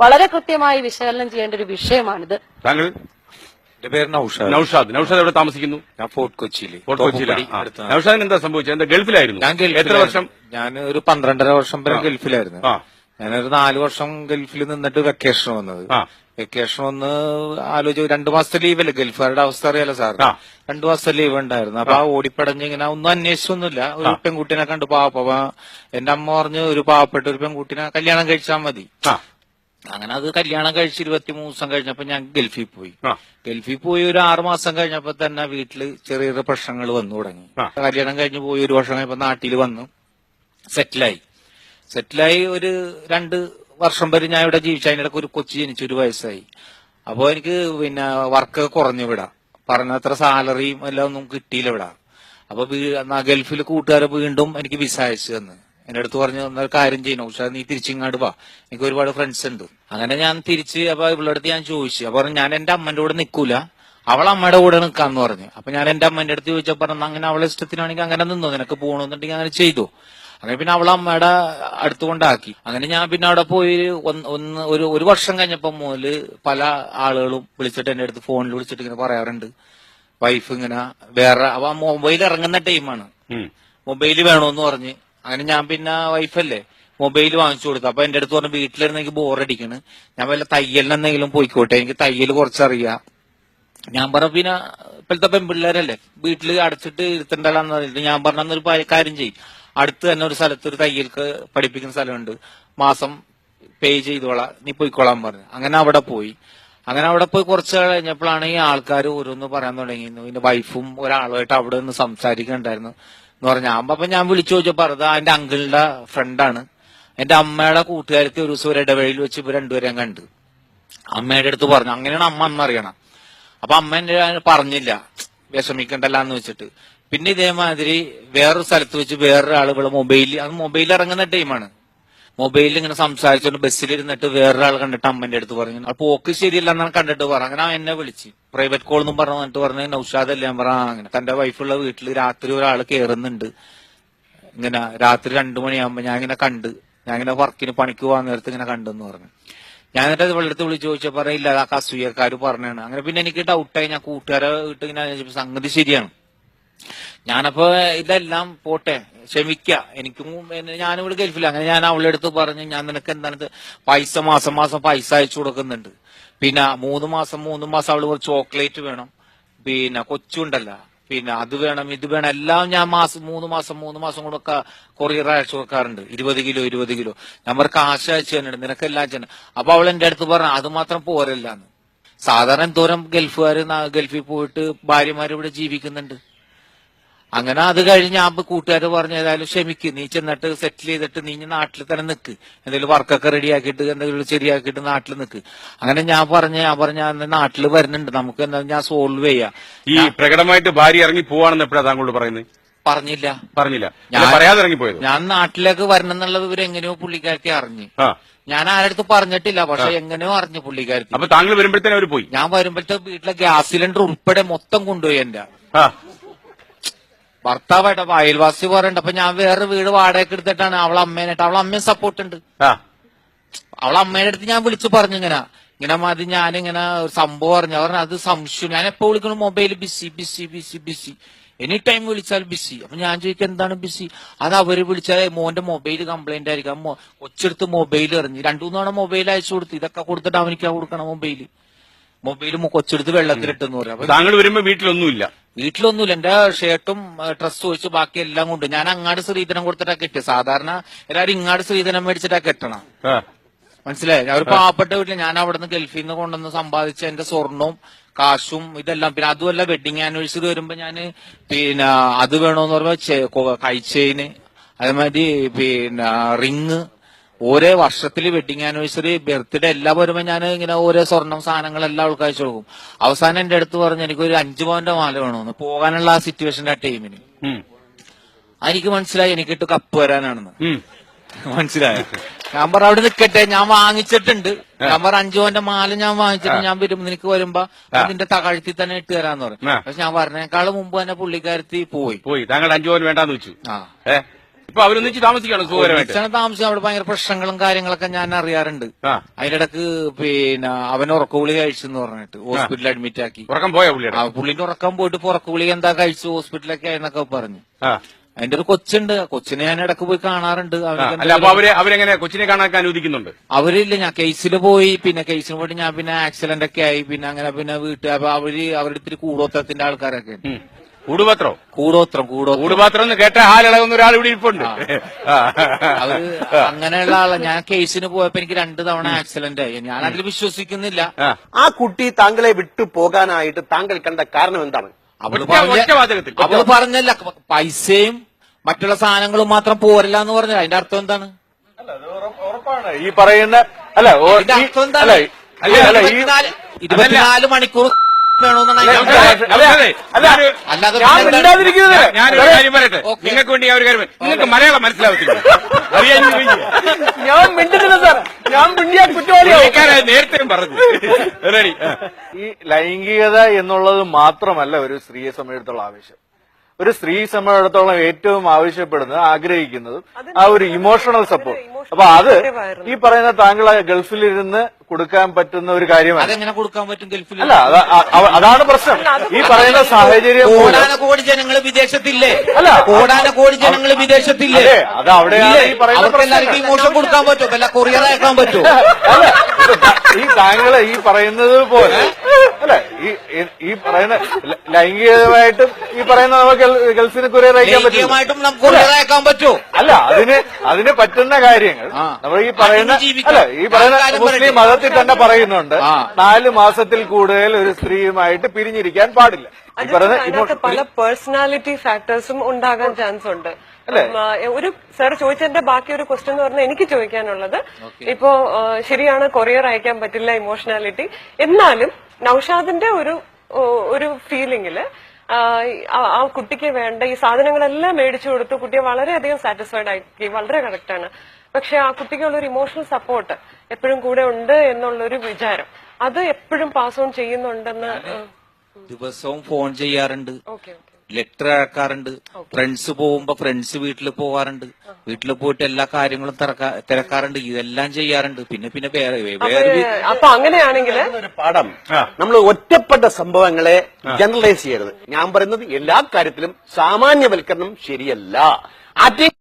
വളരെ കൃത്യമായി വിശകലനം ചെയ്യേണ്ട ഒരു വിഷയമാണിത്. താങ്കൾ എന്റെ പേര് നൌഷാദ്. നൌഷാദ്. നൌഷാദ് എവിടെ താമസിക്കുന്നു? ഞാൻ ഫോർട്ട് കൊച്ചിയിൽ ഫോർട്ട് കൊച്ചിയിൽ. നൌഷാദിന് എന്താ സംഭവിച്ചത്? എന്താ ഗൾഫിലായിരുന്നു? ഞാൻ എത്ര വർഷം? ഞാൻ ഒരു പന്ത്രണ്ടര വർഷം വരെ ഗൾഫിലായിരുന്നു. ഞാനൊരു നാല് വർഷം ഗൾഫിൽ നിന്നിട്ട് വെക്കേഷൻ വന്നത്. വെക്കേഷൻ വന്ന് ആലോചിച്ചു രണ്ടു മാസത്തെ ലീവല്ലേ ഗൾഫുകാരുടെ അവസ്ഥ അറിയാലോ സാർ. രണ്ടു മാസത്തെ ലീവ് ഉണ്ടായിരുന്നു. അപ്പൊ ആ. ഓടിപ്പടഞ്ഞ് ഇങ്ങനെ ഒന്നും അന്വേഷിച്ചൊന്നുമില്ല. ഒരു പെൺകുട്ടിനെ കണ്ടു. പാവപ്പ എന്റെ അമ്മ പറഞ്ഞു ഒരു പാവപ്പെട്ട ഒരു പെൺകുട്ടിനെ കല്യാണം കഴിച്ചാൽ മതി. അങ്ങനെ അത് കല്യാണം കഴിച്ച് ഇരുപത്തി മൂന്ന് ദിവസം കഴിഞ്ഞപ്പോ ഞാൻ ഗൾഫിൽ പോയി. ഗൾഫിൽ പോയി ഒരു ആറു മാസം കഴിഞ്ഞപ്പോ തന്നെ വീട്ടിൽ ചെറിയ ചെറിയ പ്രശ്നങ്ങൾ വന്നു തുടങ്ങി. കല്യാണം കഴിഞ്ഞ് പോയി ഒരു വർഷം കഴിഞ്ഞപ്പോ നാട്ടിൽ വന്നു. സെറ്റിലായി. സെറ്റിലായി ഒരു രണ്ട് വർഷം വരെ ഞാൻ ഇവിടെ ജീവിച്ചു. അതിനിടയ്ക്ക് ഒരു കൊച്ചു ജനിച്ചു ഒരു വയസ്സായി. അപ്പോ എനിക്ക് പിന്നെ വർക്ക് കുറഞ്ഞു വിടാം പറഞ്ഞത്ര സാലറിയും എല്ലാം ഒന്നും കിട്ടിയില്ല ഇവിടെ. അപ്പൊ വീ- എന്നാ ഗൾഫിൽ കൂട്ടുകാരെ വീണ്ടും എനിക്ക് വിസ അയച്ചു തന്ന്. എന്റെ അടുത്ത് പറഞ്ഞു "എന്നാ ഒരു കാര്യം ചെയ്യണോ? പക്ഷെ നീ തിരിച്ചിങ്ങാട് വാ. എനിക്ക് ഒരുപാട് ഫ്രണ്ട്സ് ഉണ്ട്. അങ്ങനെ ഞാൻ തിരിച്ച് അപ്പൊ ഇവളടുത്ത് അടുത്ത് ഞാൻ ചോദിച്ചു. അപ്പൊ പറഞ്ഞു, ഞാൻ എന്റെ അമ്മന്റെ കൂടെ നിൽക്കൂല അവൾ അമ്മയുടെ കൂടെ നിൽക്കാന്ന് പറഞ്ഞു. അപ്പൊ ഞാൻ എന്റെ അമ്മന്റെ അടുത്ത് ചോദിച്ചപ്പോ പറഞ്ഞു അങ്ങനെ അവളെ ഇഷ്ടത്തിനാണെങ്കിൽ അങ്ങനെ നിന്നോ? നിനക്ക് പോകണമെന്നുണ്ടെങ്കിൽ അങ്ങനെ ചെയ്തു. അങ്ങനെ പിന്നെ അവളെ അമ്മയുടെ അടുത്ത് കൊണ്ടാക്കി. അങ്ങനെ ഞാൻ പിന്നെ അവിടെ പോയി ഒന്ന് ഒരു ഒരു വർഷം കഴിഞ്ഞപ്പോ മുതൽ പല ആളുകളും വിളിച്ചിട്ട് എന്റെ അടുത്ത് ഫോണിൽ വിളിച്ചിട്ട് ഇങ്ങനെ പറയാറുണ്ട്. വൈഫ് ഇങ്ങനെ വേറെ അപ്പൊ മൊബൈൽ ഇറങ്ങുന്ന ടൈമാണ്. മൊബൈൽ വേണോന്ന് പറഞ്ഞ് അങ്ങനെ ഞാൻ പിന്നെ വൈഫല്ലേ മൊബൈൽ വാങ്ങിച്ചു കൊടുത്തു. അപ്പൊ എന്റെ അടുത്ത് പറഞ്ഞു വീട്ടിലിരുന്ന് എനിക്ക് ബോറടിക്കണ്. ഞാൻ വല്ല തയ്യലിനെന്തെങ്കിലും പോയിക്കോട്ടെ എനിക്ക് തയ്യൽ കുറച്ചറിയാം. ഞാൻ പറഞ്ഞു പിന്നെ ഇപ്പോഴത്തെ പെൺപിള്ളേരല്ലേ വീട്ടിൽ അടച്ചിട്ട് ഇരുത്തണ്ടല്ലാന്ന് പറഞ്ഞിട്ട് ഞാൻ പറഞ്ഞ ഒരു കാര്യം ചെയ്യും. അടുത്ത് തന്നെ ഒരു സ്ഥലത്ത് ഒരു തയ്യൽക്ക് പഠിപ്പിക്കുന്ന സ്ഥലമുണ്ട്. മാസം പേ ചെയ്തോളാം നീ പോയിക്കോളാൻ പറഞ്ഞു. അങ്ങനെ അവിടെ പോയി. അങ്ങനെ അവിടെ പോയി കുറച്ച് കഴിഞ്ഞപ്പോഴാണ് ഈ ആൾക്കാർ ഓരോന്ന് പറയാൻ തുടങ്ങി എന്റെ വൈഫും ഒരാളുമായിട്ട് അവിടെ നിന്ന് സംസാരിക്കുന്നുണ്ടായിരുന്നു എന്ന് പറഞ്ഞാൽ അപ്പൊ ഞാൻ വിളിച്ചു ചോദിച്ചപ്പോ പറഞ്ഞത് എന്റെ അങ്കിളിന്റെ ഫ്രണ്ടാണ് എന്റെ അമ്മയുടെ കൂട്ടുകാർക്ക് ഒരു ദിവസം ഒരു ഇടവഴിയിൽ വെച്ച് ഇവർ രണ്ടുപേരെയും കണ്ട്. അമ്മയുടെ അടുത്ത് പറഞ്ഞു അങ്ങനെയാണ് അമ്മ അന്ന് അറിയണം. അപ്പൊ അമ്മ എന്നെ പറഞ്ഞില്ല. വിഷമിക്കണ്ടല്ല എന്ന് വെച്ചിട്ട്. പിന്നെ ഇതേമാതിരി വേറൊരു സ്ഥലത്ത് വെച്ച് വേറൊരാൾ ഇവിടെ മൊബൈലിൽ അത് മൊബൈൽ ഇറങ്ങുന്ന ടൈമാണ് മൊബൈലിൽ ഇങ്ങനെ സംസാരിച്ചോണ്ട് ബസ്സിലിരുന്നിട്ട് വേറൊരാൾ കണ്ടിട്ട് അമ്മന്റെ അടുത്ത് പറഞ്ഞു. അപ്പോൾ പോക്ക് ശരിയല്ല എന്നാണ് കണ്ടിട്ട് പറഞ്ഞു. അങ്ങനെ എന്നെ വിളിച്ച്. പ്രൈവറ്റ് കോൾ എന്നും പറഞ്ഞു എന്നിട്ട് പറഞ്ഞു നൌഷാദ് ഞാൻ പറഞ്ഞു അങ്ങനെ. തന്റെ വൈഫുള്ള വീട്ടിൽ രാത്രി ഒരാൾ കയറുന്നുണ്ട് ഇങ്ങനെ രാത്രി രണ്ടു മണിയാകുമ്പോ ഞാൻ ഇങ്ങനെ കണ്ട് ഞാൻ ഇങ്ങനെ വർക്കിന് പണിക്ക് പോകാൻ നേരത്ത് ഇങ്ങനെ കണ്ടെന്ന് പറഞ്ഞു. ഞാൻ എന്നിട്ട് അത് വെള്ളത്തിൽ വിളിച്ച് ചോദിച്ചപ്പോ പറയില്ല അതൊക്കെ അസൂയക്കാർ പറഞ്ഞാണ്. അങ്ങനെ പിന്നെ എനിക്ക് ഡൗട്ടായി ഞാൻ കൂട്ടുകാരെ വീട്ടിൽ ഇങ്ങനെ സംഗതി ശരിയാണ്. ഞാനപ്പോ ഇതെല്ലാം പോട്ടെ ക്ഷമിക്ക. എനിക്കും ഞാനും ഞാനിവിടെ ഗൾഫില്ല അങ്ങനെ ഞാൻ അവളുടെ അടുത്ത് പറഞ്ഞു ഞാൻ നിനക്ക് എന്താണ് പൈസ മാസം മാസം പൈസ അയച്ചു കൊടുക്കുന്നുണ്ട്. പിന്നെ മൂന്ന് മാസം മൂന്ന് മാസം അവൾ കുറച്ച് ചോക്ലേറ്റ് വേണം. പിന്നെ കൊച്ചുണ്ടല്ല. പിന്നെ അത് വേണം ഇത് വേണം. എല്ലാം ഞാൻ മാസം മൂന്ന് മാസം മൂന്ന് മാസം കൂടെ കൊറിയർ അയച്ചു കൊടുക്കാറുണ്ട്. ഇരുപത് കിലോ ഇരുപത് കിലോ. ഞാൻ ആശ കാശ് അയച്ചു നിനക്ക് നിനക്കെല്ലാം ചെയ്യണം അപ്പൊ അവൾ എന്റെ അടുത്ത് പറഞ്ഞു അത് മാത്രം പോരല്ലാന്ന്. സാധാരണ എന്തോരം ഗൾഫുകാർ ഗൾഫിൽ പോയിട്ട് ഭാര്യമാരിവിടെ ജീവിക്കുന്നുണ്ട്. അങ്ങനെ അത് കഴിഞ്ഞ് ആ കൂട്ടുകാർ പറഞ്ഞു ഏതായാലും ക്ഷമിക്ക് നീ ചെന്നിട്ട് സെറ്റിൽ ചെയ്തിട്ട് നീ നാട്ടിൽ തന്നെ നിൽക്ക് എന്തെങ്കിലും വർക്കൊക്കെ റെഡിയാക്കിയിട്ട് എന്തെങ്കിലും ശരിയാക്കിയിട്ട് നാട്ടിൽ നിൽക്ക് അങ്ങനെ ഞാൻ പറഞ്ഞ ഞാൻ പറഞ്ഞ നാട്ടിൽ വരുന്നുണ്ട്. നമുക്ക് എന്താ ഞാൻ സോൾവ് ചെയ്യാം. ഈ പ്രകടമായിട്ട് ഭാര്യ ഇറങ്ങി പോവാണെന്ന് എപ്പോഴാണ് താങ്കളോട് പറയുന്നത്? പറഞ്ഞില്ല. പറഞ്ഞില്ല. ഞാൻ- പറയാതെ ഇറങ്ങി പോയത്? ഞാൻ നാട്ടിലേക്ക് വരണം എന്നുള്ളത് ഇവർ എങ്ങനെയോ പുള്ളിക്കാരത്തി അറിഞ്ഞു. ഞാൻ ആരടുത്ത് പറഞ്ഞിട്ടില്ല പക്ഷെ എങ്ങനെയോ അറിഞ്ഞു പുള്ളിക്കാരത്തി അപ്പൊ താങ്കൾ വരുമ്പോഴത്തേനും അവർ പോയി? ഞാൻ വരുമ്പോഴത്തെ വീട്ടിലെ ഗ്യാസ് സിലിണ്ടർ ഉൾപ്പെടെ മൊത്തം കൊണ്ടുപോയി എന്റെ ഭർത്താവായിട്ട് അപ്പൊ അയൽവാസി പറയണ്ട അപ്പൊ ഞാൻ വേറെ വീട് വാടകയ്ക്ക് എടുത്തിട്ടാണ് അവളെ അമ്മേനായിട്ട് അവളെ അമ്മയും സപ്പോർട്ട് ഉണ്ട് അവളെ അമ്മേനെ അടുത്ത് ഞാൻ വിളിച്ചു പറഞ്ഞു ഇങ്ങനെ ഇങ്ങനെ മതി ഞാനിങ്ങനെ ഒരു സംഭവം പറഞ്ഞു. അവർ അത് സംശയം ഞാൻ എപ്പോ വിളിക്കണു mobile busy busy busy busy any time വിളിച്ചാൽ ബിസി അപ്പൊ ഞാൻ ചോദിക്കാൻ എന്താണ് ബിസി അത് അവർ വിളിച്ചാൽ മോന്റെ മൊബൈൽ കംപ്ലൈന്റ് ആയിരിക്കും. കൊച്ചെടുത്ത് മൊബൈൽ എറിഞ്ഞു. രണ്ടു മൂന്ന് തവണ മൊബൈൽ അയച്ചു കൊടുത്തു. ഇതൊക്കെ കൊടുത്തിട്ട് അവനിക്കാ കൊടുക്കണം മൊബൈൽ. മൊബൈൽ കൊച്ചെടുത്ത് വെള്ളത്തിലിട്ടെന്ന് പറയാം. താങ്കൾ വരുമ്പോ വീട്ടിലൊന്നുമില്ല. വീട്ടിലൊന്നുമില്ല. എന്റെ ഷർട്ടും ഡ്രസ്സും ഒഴിച്ച് ബാക്കി എല്ലാം കൊണ്ട് ഞാൻ അങ്ങാട് ശ്രീധനം കൊടുത്തിട്ടാ കെട്ടിയത് സാധാരണ എല്ലാരും ഇങ്ങാട് ശ്രീധനം മേടിച്ചിട്ടാ കെട്ടണം. മനസ്സിലായി? ഞാൻ ഒരു പാവപ്പെട്ട വീട്ടിൽ ഞാൻ അവിടെ നിന്ന് ഗൾഫിൽ നിന്ന് കൊണ്ടുവന്ന് സമ്പാദിച്ച എന്റെ സ്വർണവും കാശും ഇതെല്ലാം. പിന്നെ അതുമല്ല വെഡിങ് ആനിവേഴ്സറി വരുമ്പോ ഞാൻ പിന്നെ അത് വേണോന്ന് പറയുമ്പോ ചെയിന് അതേമാതിരി പിന്നെ റിങ് ഓരോ വർഷത്തിൽ വെഡിങ് ആനിവേഴ്സറി ബർത്ത്ഡേ എല്ലാം വരുമ്പോൾ ഞാൻ ഇങ്ങനെ ഓരോ സ്വർണം സാധനങ്ങളെല്ലാം അവൾക്ക് അയച്ചു കൊടുക്കും അവസാനം എന്റെ അടുത്ത് പറഞ്ഞു എനിക്കൊരു അഞ്ചു പവന്റെ മാല വേണമെന്ന് പോകാനുള്ള ആ സിറ്റുവേഷന്റെ ആ ടൈമിന്. എനിക്ക് മനസ്സിലായി എനിക്കിട്ട് കപ്പ് വരാനാണെന്ന്. മനസ്സിലായ? ഞാൻ പറ അവിടെ നിൽക്കട്ടെ ഞാൻ വാങ്ങിച്ചിട്ടുണ്ട്. ഞാൻ പറ അഞ്ചു പവന്റെ മാല ഞാൻ വാങ്ങിച്ചിട്ട് ഞാൻ വരുമ്പോ നിനക്ക് വരുമ്പോ അതിന്റെ തകഴ്ത്തി തന്നെ ഇട്ട് തരാന്ന് പറഞ്ഞു. പക്ഷെ ഞാൻ പറഞ്ഞേക്കാളും മുമ്പ് തന്നെ പുള്ളിക്കാരത്തി പോയി. പോയി. താങ്കൾ അഞ്ചു പവൻ വേണ്ടാന്ന് വെച്ചു. ആ. ഇപ്പൊ അവരൊന്നിച്ച് താമസിക്കാണ് സുഖകരമായിട്ട്. ഒന്നിച്ചാണ് അവിടെ ഭയങ്കര പ്രശ്നങ്ങളും കാര്യങ്ങളൊക്കെ ഞാൻ അറിയാറുണ്ട്. ആ. അതിനിടക്ക് പിന്നെ അവൻ ഉറക്കഗുളി കഴിച്ചെന്ന് പറഞ്ഞിട്ട് ഹോസ്പിറ്റലിൽ അഡ്മിറ്റ് ആക്കി. ഉറക്കം പോയ പുള്ളിയുടെ? ആ പുള്ളിന്റെ ഉറക്കം പോയിട്ട് പുറക്കുഗുളി എന്താ കഴിച്ചു ഹോസ്പിറ്റലൊക്കെ ആയെന്നൊക്കെ പറഞ്ഞു. ആ. അതിന്റെ ഒരു കൊച്ചുണ്ട്. ആ കൊച്ചിനെ ഞാൻ ഇടയ്ക്ക് പോയി കാണാറുണ്ട്. ആ, അവനൊക്കെ അല്ല അപ്പൊ അവർ അവരെങ്ങനെ കൊച്ചിനെ കാണാൻ അനുവദിക്കുന്നുണ്ട്? അവരില്ല. ഞാൻ കേസിൽ പോയി. പിന്നെ കേസിന് പോയിട്ട് ഞാൻ പിന്നെ ആക്സിഡന്റ് ഒക്കെ ആയി. പിന്നെ അങ്ങനെ പിന്നെ വീട്ടിൽ അപ്പൊ അവർ അവരുടെ ഇത്തിരി കൂടോത്തരത്തിന്റെ ആൾക്കാരൊക്കെ ഉണ്ട്. കൂടുപത്രോ. കൂടോത്രം കൂടോ കൂടുപാത്രം എന്ന് കേട്ട ഹാലിളകുന്ന ഒരാൾ ഇവിടെ ഇരിപ്പുണ്ട്. അവർ അങ്ങനെയുള്ള ആളെ. ഞാൻ കേസിന് പോയപ്പോ എനിക്ക് രണ്ട് തവണ ആക്സിഡന്റ് ആയി. ഞാൻ അതിൽ വിശ്വസിക്കുന്നില്ല. ആ. കുട്ടി താങ്കളെ വിട്ടു പോകാനായിട്ട് താങ്കൾ കണ്ട കാരണം എന്താണ്? അവൾ ഒറ്റ- പറഞ്ഞ ഒറ്റ വാചകത്തിൽ. അവൾ പറഞ്ഞല്ല പൈസയും മറ്റുള്ള സാധനങ്ങളും മാത്രം പോരല്ല എന്ന് പറഞ്ഞത്. അതിന്റെ അർത്ഥം എന്താണ്? ഉറപ്പാണ്. ഈ പറയുന്ന അല്ല ഓ- ഇതിന്റെ ഈ- അർത്ഥം എന്താണ്? അല്ല, അല്ല ഈ ഇരുപത്തിനാല് ഇരുപത്തിനാല് മണിക്കൂർ ഞാനൊരു- കാര്യം പറയട്ടെ. നിങ്ങൾക്ക് വേണ്ടി ഞാൻ ഒരു കാര്യം നിങ്ങൾക്ക് മലയാളം മനസ്സിലാവത്തില്ല? അറിയാൻ ഞാൻ മിണ്ടുന്നില്ല സാർ. ഞാൻ മിണ്ടിയാ കുറ്റവാളിയാവും. നേരത്തെയും പറഞ്ഞു. ഈ ലൈംഗികത എന്നുള്ളത് മാത്രമല്ല ഒരു സ്ത്രീയെ സംബന്ധിച്ചിടത്തോളം ആവശ്യം. ഒരു സ്ത്രീ സംബന്ധിച്ചിടത്തോളം ഏറ്റവും ആവശ്യപ്പെടുന്നത് ആഗ്രഹിക്കുന്നതും ആ ഒരു ഇമോഷണൽ സപ്പോർട്ട് അപ്പൊ അത് ഈ പറയുന്ന താങ്കൾ ആ ഗൾഫിലിരുന്ന് കൊടുക്കാൻ പറ്റുന്ന ഒരു കാര്യമാണ് അതെങ്ങനെ കൊടുക്കാൻ പറ്റും ഗൾഫിൽ അല്ല അത- അതാണ് പ്രശ്നം ഈ പറയുന്ന സാഹചര്യം മൂലം കോടാന കോടി ജനങ്ങൾ വിദേശത്തില്ലേ അല്ല. കോടാന കോടി ജനങ്ങൾ വിദേശത്തില്ലേ അതെ, അത് അവിടെയാണ് ഇല്ലേ? ഈ പറയുന്ന പ്രശ്നങ്ങൾ. ഇമോഷൻ കൊടുക്കാൻ പറ്റുമോ വല്ല കൊറിയർ അയക്കാൻ പറ്റുമോ അല്ല ഈ താങ്കൾ ഈ പറയുന്നത് പോലെ അല്ല ഈ ഈ- ഈ പറയുന്ന ല- ലൈംഗികമായിട്ടും ഈ പറയുന്ന നമുക്ക് ഗൾ- ഗൾഫിന് കൊറിയർ അയക്കാൻ പറ്റും ലൈംഗികമായിട്ടും നമുക്ക് കൊറിയർ അയക്കാൻ പറ്റുമോ അല്ല അതിന് അതിന് പറ്റുന്ന കാര്യങ്ങൾ ആ. നമ്മൾ ഈ പറയുന്ന അതിന് ജീവിക്കാം. അല്ല ഈ പറയുന്ന കാര്യം മുസ്ലിം പറയട്ടെ. മതത്തിൽ തന്നെ പറയുന്നുണ്ട്. നാല് മാസത്തിൽ കൂടുതൽ ഒരു സ്ത്രീയുമായിട്ട് പിരിഞ്ഞിരിക്കാൻ പാടില്ല. അതിനകത്ത് പല പേഴ്സണാലിറ്റി ഫാക്ടേഴ്സും ഉണ്ടാകാൻ ചാൻസ് ഉണ്ട്. അല്ലേ? ഒരു സാർ ചോദിച്ചതിന്റെ ബാക്കി ഒരു ക്വസ്റ്റ്യൻ എന്ന് പറഞ്ഞാൽ എനിക്ക് ചോദിക്കാനുള്ളത്. ഇപ്പോ ശരിയാണ് കൊറിയർ അയക്കാൻ പറ്റില്ല ഇമോഷണാലിറ്റി. എന്നാലും നൌഷാദിന്റെ ഒരു ഒരു ഫീലിംഗിൽ ആ, കുട്ടിക്ക് വേണ്ട ഈ സാധനങ്ങളെല്ലാം മേടിച്ചു കൊടുത്തു കുട്ടിയെ വളരെയധികം സാറ്റിസ്ഫൈഡ് ആക്കി വളരെ കറക്റ്റ് ആണ്. പക്ഷെ ആ കുട്ടിക്കുള്ള ഒരു ഇമോഷണൽ സപ്പോർട്ട് എപ്പോഴും കൂടെ ഉണ്ട് എന്നുള്ളൊരു വിചാരം. അത് എപ്പോഴും പാസ് ഓൺ ചെയ്യുന്നുണ്ടെന്ന് ദിവസവും ഫോൺ ചെയ്യാറുണ്ട്. Okay okay. ലെറ്റർ അയക്കാറുണ്ട്. ഫ്രണ്ട്സ് പോകുമ്പോ ഫ്രണ്ട്സ് വീട്ടിൽ പോവാറുണ്ട്. വീട്ടിൽ പോയിട്ട് എല്ലാ കാര്യങ്ങളും തിരക്കാറുണ്ട്. ഇതെല്ലാം ചെയ്യാറുണ്ട്. പിന്നെ പിന്നെ വേറെ വേറെ അപ്പൊ അങ്ങനെയാണെങ്കിൽ ഒരു പാഠം. നമ്മൾ ഒറ്റപ്പെട്ട സംഭവങ്ങളെ ജനറലൈസ് ചെയ്യരുത്. ഞാൻ പറയുന്നത് എല്ലാ കാര്യത്തിലും സാമാന്യവൽക്കരണം ശരിയല്ല. ആദ്യം